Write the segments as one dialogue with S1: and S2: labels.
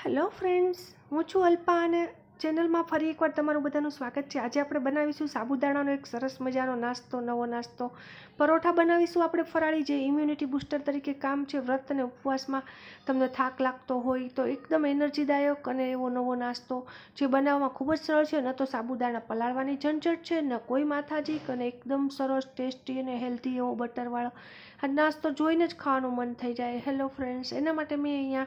S1: Hello friends હું છું અલ્પા અને ચેનલમાં ફરી એકવાર તમારું બધાનું સ્વાગત છે. આજે આપણે બનાવીશું સાબુદાણાનો એક સરસ મજાનો નાસ્તો, નવો નાસ્તો. પરોઠા બનાવીશું આપણે ફરાળી, જે ઇમ્યુનિટી બૂસ્ટર તરીકે કામ છે, વ્રત અને ઉપવાસમાં તમને થાક લાગતો હોય તો એકદમ એનર્જીદાયક અને એવો નવો નાસ્તો જે બનાવવામાં ખૂબ જ સરળ છે. ન તો સાબુદાણા પલાળવાની ઝંઝટ છે, ન કોઈ માથાજીક અને એકદમ સરસ, ટેસ્ટી અને હેલ્ધી એવો બટરવાળો નાસ્તો જોઈને જ ખાવાનું મન થઈ જાય. હેલો ફ્રેન્ડ્સ એના માટે મેં અહીંયા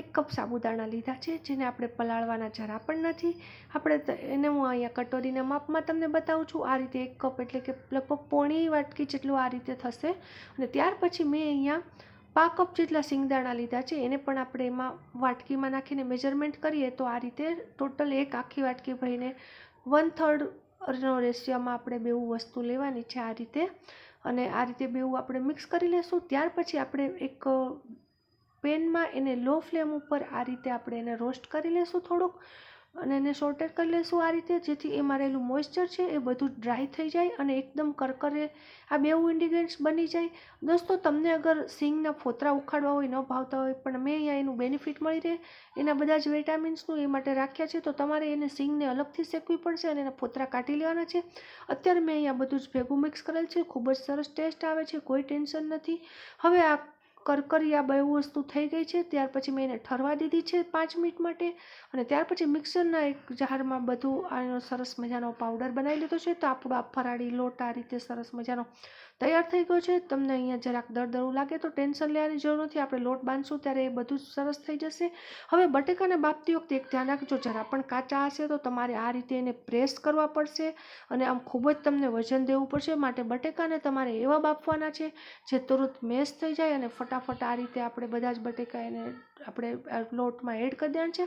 S1: એક કપ સાબુદાણા લીધા છે, જેને આપણે પલાળવાના જરા પણ નથી. આપણે એને હું અહીંયા કટોરીના માપમાં તમને બતાવું છું. આ રીતે એક કપ એટલે કે લગભગ પોણી વાટકી જેટલું આ રીતે થશે. અને ત્યાર પછી મેં અહીંયા પા કપ જેટલા સિંગદાણા લીધા છે. એને પણ આપણે એમાં વાટકીમાં નાખીને મેજરમેન્ટ કરીએ તો આ રીતે ટોટલ એક આખી વાટકી ભરીને વન થર્ડનો રેશિયામાં આપણે બેવું વસ્તુ લેવાની છે આ રીતે. અને આ રીતે બેવું આપણે મિક્સ કરી લેશું. ત્યાર પછી આપણે એક પેનમાં એને લો ફ્લેમ ઉપર આ રીતે આપણે એને રોસ્ટ કરી લેશું થોડુંક. અને એને સોર્ટેડ કરી લેશું આ રીતે, જેથી એમાં રહેલું મોઇસ્ચર છે એ બધું ડ્રાય થઈ જાય અને એકદમ કરકરે આ બેવું ઇન્ડિગ્રેન્ટ્સ બની જાય. દોસ્તો, તમને અગર સિંગના ફોતરા ઉખાડવા હોય, ન ભાવતા હોય, પણ મેં અહીંયા એનું બેનિફિટ મળી રહે. એના બધા જ વિટામિન્સનું એ માટે રાખ્યા છે, તો તમારે એને સિંગને અલગથી શેકવી પડશે અને એના ફોતરા કાઢી લેવાના છે. અત્યારે મેં અહીંયા બધું જ ભેગું મિક્સ કરેલ છે, ખૂબ જ સરસ ટેસ્ટ આવે છે, કોઈ ટેન્શન નથી. હવે આ કરકરી બે વસ્તુ થઈ ગઈ છે, ત્યાર પછી મેં એને ઠરવા દીધી છે પાંચ મિનિટ માટે અને ત્યાર પછી મિક્સરના એક જારમાં બધું આનો સરસ મજાનો પાવડર બનાવી લીધો છે. તો આપણો આ ફરાળી લોટ આ રીતે સરસ મજાનો તૈયાર થઈ ગયો છે. તમને અહીંયા જરાક દરદરું લાગે તો ટેન્શન લેવાની જરૂર નથી. આપણે લોટ બાંધશું ત્યારે એ બધું સરસ થઈ જશે. હવે બટેકાને બાફતી વખતે એક ધ્યાન રાખજો, જરા પણ કાચા હશે તો તમારે આ રીતે એને પ્રેસ કરવા પડશે અને આમ ખૂબ જ તમને વજન દેવું પડશે. માટે બટેકાને તમારે એવા બાફવાના છે જે તુરંત મેશ થઈ જાય અને ફટાફટ આ રીતે આપણે બધા જ બટેકા એને આપણે લોટમાં એડ કરી દેવાના છે.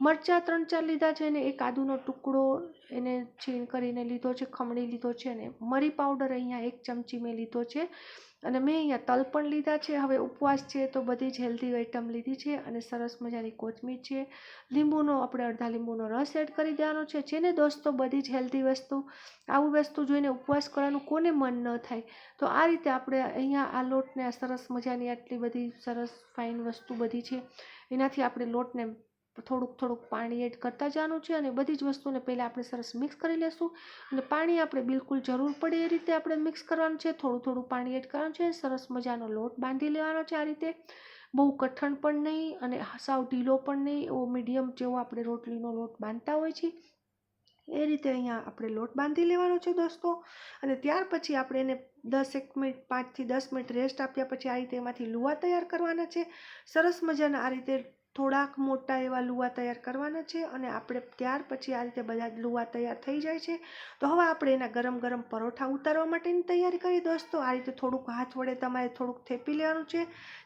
S1: મરચાં ત્રણ ચાર લીધા છે ને એક આદુનો ટુકડો એને છીણ કરીને લીધો છે, ખમણી લીધો છે ને મરી પાવડર અહીંયા એક ચમચી મેં લીધો છે. અને મેં અહીંયા તલ પણ લીધા છે. હવે ઉપવાસ છે તો બધી જ હેલ્ધી આઈટમ લીધી છે અને સરસ મજાની કોથમીર છે. લીંબુનો આપણે અડધા લીંબુનો રસ એડ કરી દેવાનો છે. જેને દોસ્તો બધી જ હેલ્ધી વસ્તુ. આવું વસ્તુ જોઈને ઉપવાસ કરવાનું કોને મન ન થાય? તો આ રીતે આપણે અહીંયા આ લોટને આ સરસ મજાની આટલી બધી સરસ ફાઇન વસ્તુ બધી છે. એનાથી આપણે લોટને થોડુંક થોડુંક પાણી એડ કરતા જવાનું છે અને બધી જ વસ્તુને પહેલાં આપણે સરસ મિક્સ કરી લેશું. અને પાણી આપણે બિલકુલ જરૂર પડે એ રીતે આપણે મિક્સ કરવાનું છે. થોડું થોડું પાણી એડ કરવાનું છે. સરસ મજાનો લોટ બાંધી લેવાનો છે આ રીતે. બહુ કઠણ પણ નહીં અને સાવ ઢીલો પણ નહીં. એવો મીડિયમ જેવો આપણે રોટલીનો લોટ બાંધતા હોય છે એ રીતે અહીંયા આપણે લોટ બાંધી લેવાનો છે દોસ્તો. અને ત્યાર પછી આપણે એને દસ એક મિનિટ, પાંચથી દસ મિનિટ રેસ્ટ આપ્યા પછી આ રીતે એમાંથી લુવા તૈયાર કરવાના છે. સરસ મજાના આ રીતે થોડાક મોટા એવા લુવા તૈયાર કરવાના છે અને આપણે ત્યાર પછી આ રીતે બધા લુવા તૈયાર થઈ જાય છે. તો હવે આપણે એના ગરમ ગરમ પરોઠા ઉતારવા માટેની તૈયારી કરી દોસ્તો. આ રીતે થોડુંક હાથ વડે તમારે થોડુંક થેપી લેવાનું છે,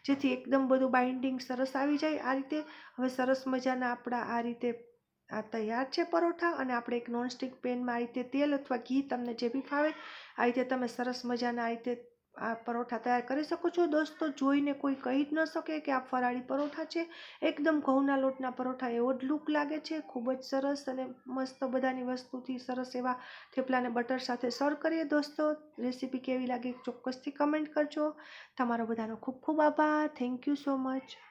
S1: જેથી એકદમ બધું બાઇન્ડિંગ સરસ આવી જાય આ રીતે. હવે સરસ મજાના આપણા આ રીતે આ તૈયાર છે પરોઠા અને આપણે એક નોનસ્ટિક પેનમાં આ રીતે તેલ અથવા ઘી તમને જે બી ફાવે, આ રીતે તમે સરસ મજાના આ રીતે આ પરોઠા તૈયાર કરી શકો છો. દોસ્તો જોઈને કોઈ કહી જ ન શકે કે આ ફરાળી પરોઠા છે. એકદમ ઘઉંના લોટના પરોઠા એવો જ લુક લાગે છે. ખૂબ જ સરસ અને મસ્ત બધાની વસ્તુથી સરસ એવા થેપલાને બટર સાથે સર્વ કરીએ. દોસ્તો, રેસીપી કેવી લાગી ચોક્કસથી કમેન્ટ કરજો. તમારો બધાનો ખૂબ ખૂબ આભાર. Thank you so much.